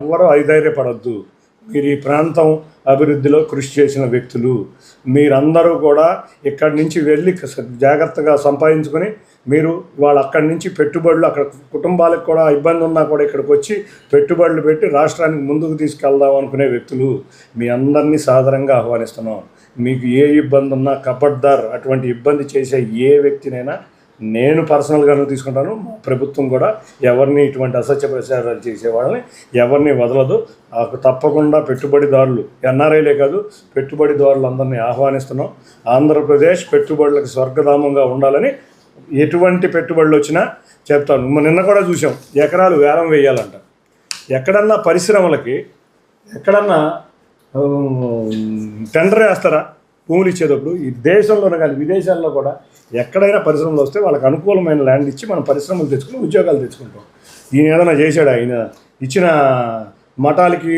ఎవరు ఐధైర్యపడద్దు. మీరు ఈ ప్రాంతం అభివృద్ధిలో కృషి చేసిన వ్యక్తులు. మీరందరూ కూడా ఇక్కడి నుంచి వెళ్ళి జాగ్రత్తగా సంపాదించుకొని మీరు వాళ్ళు అక్కడి నుంచి పెట్టుబడులు అక్కడ కుటుంబాలకు కూడా ఇబ్బంది ఉన్నా కూడా ఇక్కడికి వచ్చి పెట్టుబడులు పెట్టి రాష్ట్రానికి ముందుకు తీసుకెళ్దాం అనుకునే వ్యక్తులు. మీ అందరినీ సాధారణంగా ఆహ్వానిస్తున్నాం. మీకు ఏ ఇబ్బంది ఉన్నా కబడ్దార్ అటువంటి ఇబ్బంది చేసే ఏ వ్యక్తినైనా నేను పర్సనల్గాను తీసుకుంటాను. మా ప్రభుత్వం కూడా ఎవరిని ఇటువంటి అసత్య ప్రచారాలు చేసే వాళ్ళని ఎవరిని వదలదు. తప్పకుండా పెట్టుబడిదారులు ఎన్ఆర్ఐలే కాదు పెట్టుబడిదారులు అందరినీ ఆహ్వానిస్తున్నాం. ఆంధ్రప్రదేశ్ పెట్టుబడులకు స్వర్గధామంగా ఉండాలని ఎటువంటి పెట్టుబడులు వచ్చినా చెప్తాను. నిన్న కూడా చూసాం ఎకరాలు వేలం వేయాలంట. ఎక్కడన్నా పరిశ్రమలకి ఎక్కడన్నా టెండర్ వేస్తారా? భూములు ఇచ్చేటప్పుడు ఈ దేశంలోనే కానీ విదేశాల్లో కూడా ఎక్కడైనా పరిశ్రమలు వస్తే వాళ్ళకి అనుకూలమైన ల్యాండ్ ఇచ్చి మనం పరిశ్రమలు తెచ్చుకుని ఉద్యోగాలు తెచ్చుకుంటాం. ఈయన ఏదైనా చేశాడు? ఆయన ఇచ్చిన మఠాలకి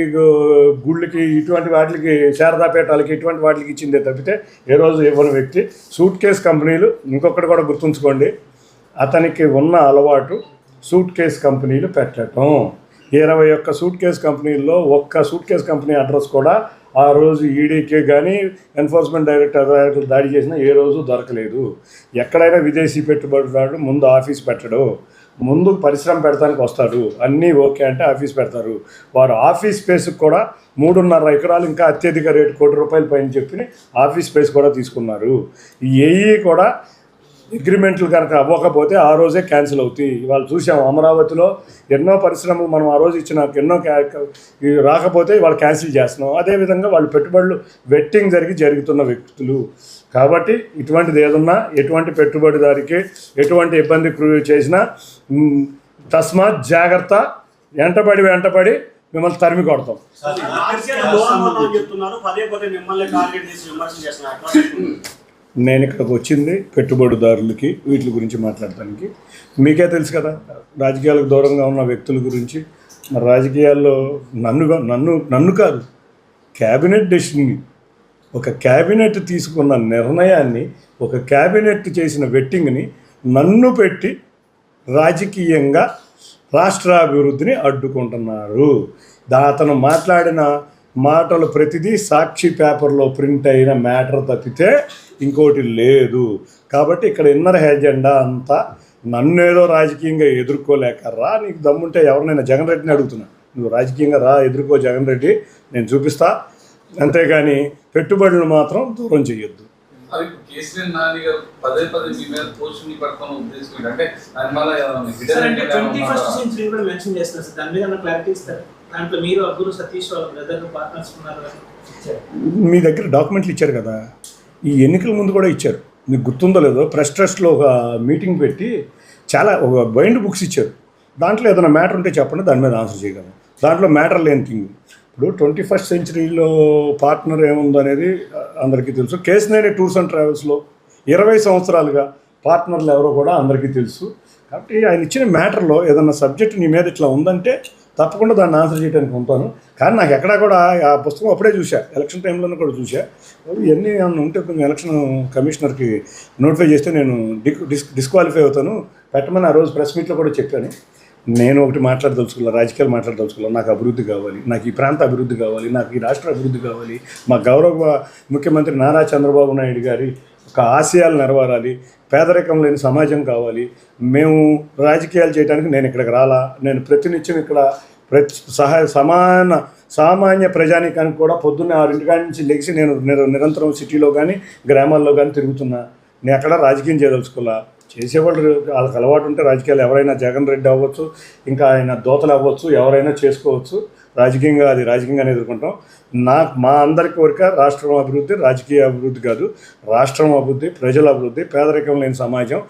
గుళ్ళకి ఇటువంటి వాటికి శారదాపేటాలకి ఇటువంటి వాటికి ఇచ్చిందే తప్పితే ఏ రోజు ఇవ్వని వ్యక్తి. సూట్ కేస్ కంపెనీలు ఇంకొకటి కూడా గుర్తుంచుకోండి. అతనికి ఉన్న అలవాటు సూట్ కేస్ కంపెనీలు పెట్టడం ఇరవై ఒక్క సూట్ కేస్ కంపెనీల్లో ఒక్క సూట్ కేస్ కంపెనీ అడ్రస్ కూడా ఆ రోజు ఈడీకే కానీ ఎన్ఫోర్స్మెంట్ డైరెక్టర్ దాడి చేసినా ఏ రోజు దొరకలేదు. ఎక్కడైనా విదేశీ పెట్టుబడిదారుడు ముందు ఆఫీస్ పెట్టడు. ముందు పరిశ్రమ పెడతానికి వస్తారు అన్నీ ఓకే అంటే ఆఫీస్ పెడతారు. వారు ఆఫీస్ స్పేస్కి కూడా మూడున్నర ఎకరాలు ఇంకా అత్యధిక రేటు కోటి రూపాయల పైన చెప్పి ఆఫీస్ స్పేస్ కూడా తీసుకున్నారు. ఏఈ కూడా అగ్రిమెంట్లు కనుక అవ్వకపోతే ఆ రోజే క్యాన్సిల్ అవుతాయి. ఇవాళ చూసాం అమరావతిలో ఎన్నో పరిశ్రమలు మనం ఆ రోజు ఇచ్చిన ఎన్నో రాకపోతే వాళ్ళు క్యాన్సిల్ చేస్తున్నాం. అదేవిధంగా వాళ్ళు పెట్టుబడులు వెట్టింగ్ జరిగి జరుగుతున్న వ్యక్తులు. కాబట్టి ఇటువంటిది ఏదన్నా ఎటువంటి పెట్టుబడిదారికి ఎటువంటి ఇబ్బంది క్రూ- చేసినా తస్మాత్ జాగ్రత్త వెంటబడి వెంటబడి మిమ్మల్ని తరిమి కొడతాం. చెప్తున్నారు. పదే పదే మిమ్మల్ని టార్గెట్ చేసి చేస్తున్నారు. నేను ఇక్కడికి వచ్చింది పెట్టుబడిదారులకి వీటి గురించి మాట్లాడటానికి. మీకే తెలుసు కదా రాజకీయాలకు దూరంగా ఉన్న వ్యక్తుల గురించి. మరి రాజకీయాల్లో నన్ను నన్ను నన్ను కాదు క్యాబినెట్ డెసిషన్ని ఒక క్యాబినెట్ తీసుకున్న నిర్ణయాన్ని ఒక క్యాబినెట్ చేసిన వెట్టింగ్ని నన్ను పెట్టి రాజకీయంగా రాష్ట్రాభివృద్ధిని అడ్డుకుంటున్నారు. దా అతను మాట్లాడిన మాటలు ప్రతిదీ సాక్షి పేపర్లో ప్రింట్ అయిన మ్యాటర్ తప్పితే ఇంకోటి లేదు. కాబట్టి ఇక్కడ ఇన్నర్ ఎజెండా అంతా నన్నేదో రాజకీయంగా ఎదుర్కోలేక రా నీకు దమ్ముంటే ఎవరినైనా జగన్ రెడ్డిని అడుగుతున్నా. నువ్వు రాజకీయంగా రా ఎదుర్కో జగన్ రెడ్డి నేను చూపిస్తా. అంతేగాని పెట్టుబడులు మాత్రం దూరం చేయొద్దు అంటే దాంట్లో మీరు అబ్బురు సతీష్ వాళ్ళ బ్రదర్ పార్ట్నర్స్ ఉన్నారు మీ దగ్గర డాక్యుమెంట్లు ఇచ్చారు కదా? ఈ ఎన్నికల ముందు కూడా ఇచ్చారు. మీకు గుర్తుందో లేదో ప్రెస్ ట్రస్ట్లో ఒక మీటింగ్ పెట్టి చాలా ఒక బైండ్ బుక్స్ ఇచ్చారు. దాంట్లో ఏదైనా మ్యాటర్ ఉంటే చెప్పండి దాని మీద ఆన్సర్ చేయగలం. దాంట్లో మ్యాటర్ లేని థింగ్ ఇప్పుడు ట్వంటీ ఫస్ట్ సెంచరీలో పార్ట్నర్ ఏముందో అనేది అందరికీ తెలుసు. కేసినేని టూర్స్ అండ్ ట్రావెల్స్లో ఇరవై సంవత్సరాలుగా పార్ట్నర్లు ఎవరో కూడా అందరికీ తెలుసు. కాబట్టి ఆయన ఇచ్చిన మ్యాటర్లో ఏదన్నా సబ్జెక్ట్ నీ మీద ఇట్లా ఉందంటే తప్పకుండా దాన్ని ఆన్సర్ చేయడానికి ఉంటాను కానీ నాకు ఎక్కడా కూడా ఆ పుస్తకం అప్పుడే చూశా. ఎలక్షన్ టైంలోనే కూడా చూశా. ఇవన్నీ ఏమైనా ఉంటే కొంచెం ఎలక్షన్ కమిషనర్కి నోటిఫై చేస్తే నేను డిస్ డిస్క్వాలిఫై అవుతాను. పెట్టమని ఆ రోజు ప్రెస్ మీట్లో కూడా చెప్పాను. నేను ఒకటి మాట్లాడదలుచుకున్నా రాజకీయాలు మాట్లాడదలుచుకున్నా నాకు అభివృద్ధి కావాలి నాకు ఈ ప్రాంత అభివృద్ధి కావాలి నాకు ఈ రాష్ట్ర అభివృద్ధి కావాలి. మా గౌరవ ముఖ్యమంత్రి నారా చంద్రబాబు నాయుడు గారి ఆశయాలు నెరవేరాలి పేదరికం లేని సమాజం కావాలి. మేము రాజకీయాలు చేయడానికి నేను ఇక్కడికి రాలా. నేను ప్రతినిత్యం ఇక్కడ ప్రతి సహాయ సమాన సామాన్య ప్రజానికానికి కూడా పొద్దున్నే ఆరింటికాడ నుంచి లెగిసి నేను నిరంతరం సిటీలో కానీ గ్రామాల్లో కానీ తిరుగుతున్నా. నేను ఎక్కడ రాజకీయం చేయదలుచుకోవాలా చేసేవాళ్ళు వాళ్ళకి అలవాటు ఉంటే రాజకీయాలు ఎవరైనా జగన్ రెడ్డి అవ్వచ్చు ఇంకా ఆయన దోతలు అవ్వచ్చు ఎవరైనా చేసుకోవచ్చు. రాజకీయంగా అది రాజకీయంగానే ఎదుర్కొంటాం. నా మా అందరి కోరిక రాష్ట్రం అభివృద్ధి రాజకీయ అభివృద్ధి కాదు. రాష్ట్రం అభివృద్ధి ప్రజల అభివృద్ధి పేదరికం లేని సమాజం.